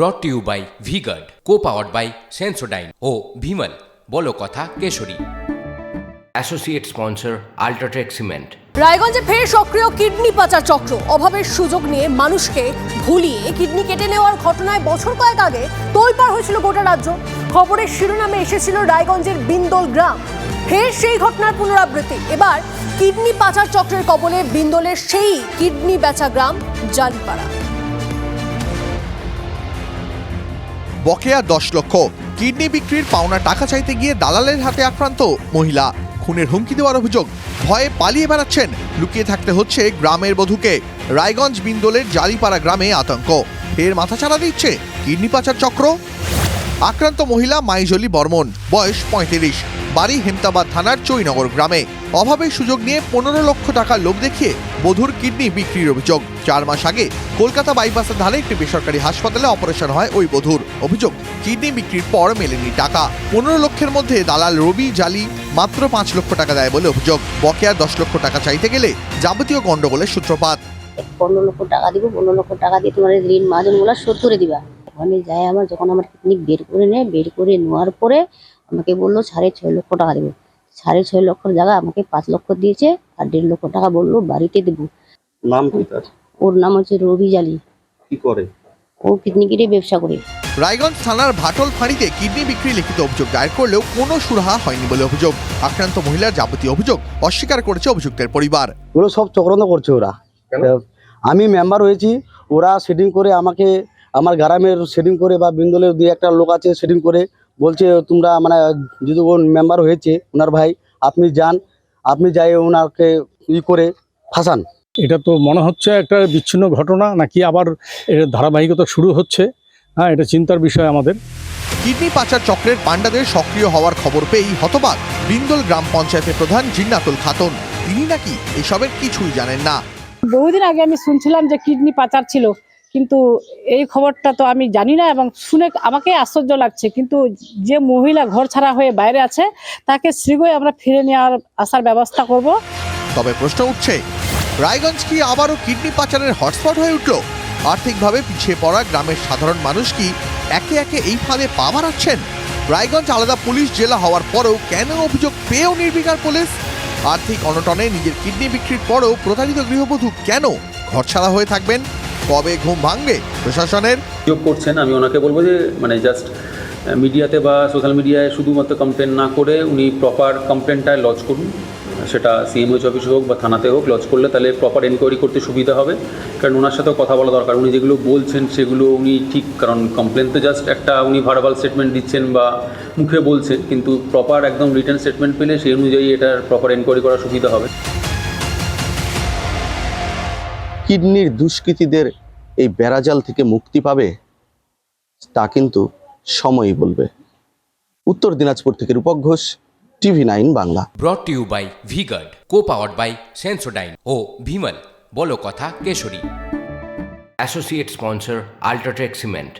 Brought to you by V Guard co powered by Sensodyne ও ভিমল বলো কথা Keshari. Associate sponsor UltraTech cement রায়গঞ্জে ফের সক্রিয় কিডনি পাচার চক্র। অভাবের সুযোগ নিয়ে মানুষকে ভুলিয়ে কিডনি কেটে নেওয়ার ঘটনায় বছর কয়েক আগে তোলপাড় হয়েছিল গোটা রাজ্য। খবরের শিরোনামে এসেছিল রায়গঞ্জের বিন্দল গ্রাম। ফের সেই ঘটনার পুনরাবৃত্তি। এবার কিডনি পাচার চক্রের কবলে বিন্দলের সেই কিডনি বেচা গ্রাম জালিপাড়া। বকেয়া দশ লক্ষ। কিডনি বিক্রির পাওনা টাকা চাইতে গিয়ে দালালের হাতে আক্রান্ত মহিলা। খুনের হুমকি দেওয়ার অভিযোগ ভয়ে পালিয়ে বেড়াচ্ছেন। লুকিয়ে থাকতে হচ্ছে গ্রামের বধুকে। রায়গঞ্জ বিন্দলের জালিপাড়া গ্রামে আতঙ্ক। ফের মাথাচাড়া দিচ্ছে কিডনি পাচার চক্র। আক্রান্ত মহিলা মাইজলি বর্মন, বয়স পঁয়ত্রিশ। বাড়ি হেমতাবাদ থানার চৈনগর গ্রামে। অভাবের সুযোগ নিয়ে পনেরো লক্ষ টাকা লোভ দেখিয়ে বধুর কিডনি বিক্রির অভিযোগ। চার মাস আগে কলকাতা বাইপাসের ধারে একটি বেসরকারি হাসপাতালে অপারেশন হয় ওই বধুর। অভিযোগ, কিডনি বিক্রির পর মেলেনি টাকা। পনেরো লক্ষের মধ্যে দালাল রবি জালি মাত্র পাঁচ লক্ষ টাকা দেয় বলে অভিযোগ। বকেয়া দশ লক্ষ টাকা চাইতে গেলে যাবতীয় গন্ডগোলের সূত্রপাত। পনেরো লক্ষ টাকা দিব, পনেরো লক্ষ টাকা দিয়ে তোমার ঋণ মাহাজনগুলো শোধ করে দিবা। ওখানে যায় আমার, যখন আমার পিকনিক বের করে নেয়, বের করে নেওয়ার পরে আমাকে বলল সাড়ে ছয় লক্ষ টাকা দেবো। সাড়ে ছয় লক্ষর জায়গা আমাকে পাঁচ লক্ষ দিয়েছে আর দেড় লক্ষ টাকা বলল বাড়িতে দেবো। নাম কি তার? ওর নাম হচ্ছে রবি জালি। কি করে? ও কিডনি পিকনিকেরই ব্যবসা করে। রায়গঞ্জ থানার ভাটল ফাঁড়িতে কিডনি বিক্রি লিখিত অভিযোগ দায়ের করলেও কোনো সুরাহা হয়নি বলে অভিযোগ। আক্রান্ত মহিলার যাবতীয় অভিযোগ অস্বীকার করেছে অভিযুক্তের পরিবার। ওগুলো সব চক্রান্ত করছে ওরা। আমি মেম্বার হয়েছি ওরা সেটিং করে আমাকে আমার গ্রামের সেটিং করে বা বিন্দলের দুই একটা লোক আছে সেটিং করে বলছে তোমরা মানে যদি ও মেম্বার হয়েছে ওনার ভাই আপনি যান আপনি যাই ওনাকে ই করে ফাঁসান। এটা তো মনে হচ্ছে একটা বিচ্ছিন্ন ঘটনা নাকি আবার এর ধারাবাহিকতা শুরু হচ্ছে? হ্যাঁ এটা চিন্তার বিষয় আমাদের। কিডনি পাচার চক্রের পাণ্ডাদের সক্রিয় হওয়ার খবর পেয়েই হতবাক বিন্দল গ্রাম পঞ্চায়েতের প্রধান জিন্নাতুল খাতুন। তিনি নাকি এসবের কিছুই জানেন না। বহুদিন আগে আমি শুনছিলাম যে কিডনি পাচার ছিল। কিন্তু এই খবরটা তো আমি জানি না এবং শুনে আমাকে আশ্চর্য লাগছে। কিন্তু যে মহিলা ঘর ছাড়া হয়ে বাইরে আছে, তাকে শীঘ্রই আমরা ফিরে নেওয়ার আসার ব্যবস্থা করব। তবে প্রশ্ন উঠছে, রায়গঞ্জ কি আবারও কিডনি পাচারের হটস্পট হয়ে উঠল? আর্থিকভাবে পিছিয়ে পড়া গ্রামের সাধারণ মানুষ কি একে একে এই ফাঁদে পা বাড়াচ্ছেন? রায়গঞ্জ আলাদা পুলিশ জেলা হওয়ার পরেও কেন অভিযোগ পেয়েও নির্বিকার পুলিশ? আর্থিক অনটনে নিজের কিডনি বিক্রির পরেও প্রতারিত গৃহবধূ কেন ঘরছাড়া হয়ে থাকবেন? কবে ঘুম ভাঙবে? প্রশাসনের? যোগ করছেন আমি ওনাকে বলব যে মানে জাস্ট মিডিয়াতে বা সোশ্যাল মিডিয়ায় শুধুমাত্র কমপ্লেন না করে উনি প্রপার কমপ্লেনটায় লজ করুন। সেটা সিএমএইচ অফিসে হোক বা থানাতে হোক লজ করলে তাহলে প্রপার এনকোয়ারি করতে সুবিধা হবে। কারণ ওনার সাথেও কথা বলা দরকার। উনি যেগুলো বলছেন সেগুলো উনি ঠিক কারণ কমপ্লেন তো জাস্ট একটা উনি ভার্বাল স্টেটমেন্ট দিচ্ছেন বা মুখে বলছেন কিন্তু প্রপার একদম রিটার্ন স্টেটমেন্ট পেলে সেই অনুযায়ী এটার প্রপার এনকোয়ারি করা সুবিধা হবে। কিডনির দুষ্কৃতীদের এই বেড়াজাল থেকে মুক্তি পাবে তা কিন্তু সময়ই বলবে। উত্তর দিনাজপুর থেকে Rupak Ghosh TV nine Bangla. Brought you by V Guard co powered by Sensodyne ও ভিমল বলো কথা Keshari. Associate sponsor UltraTech cement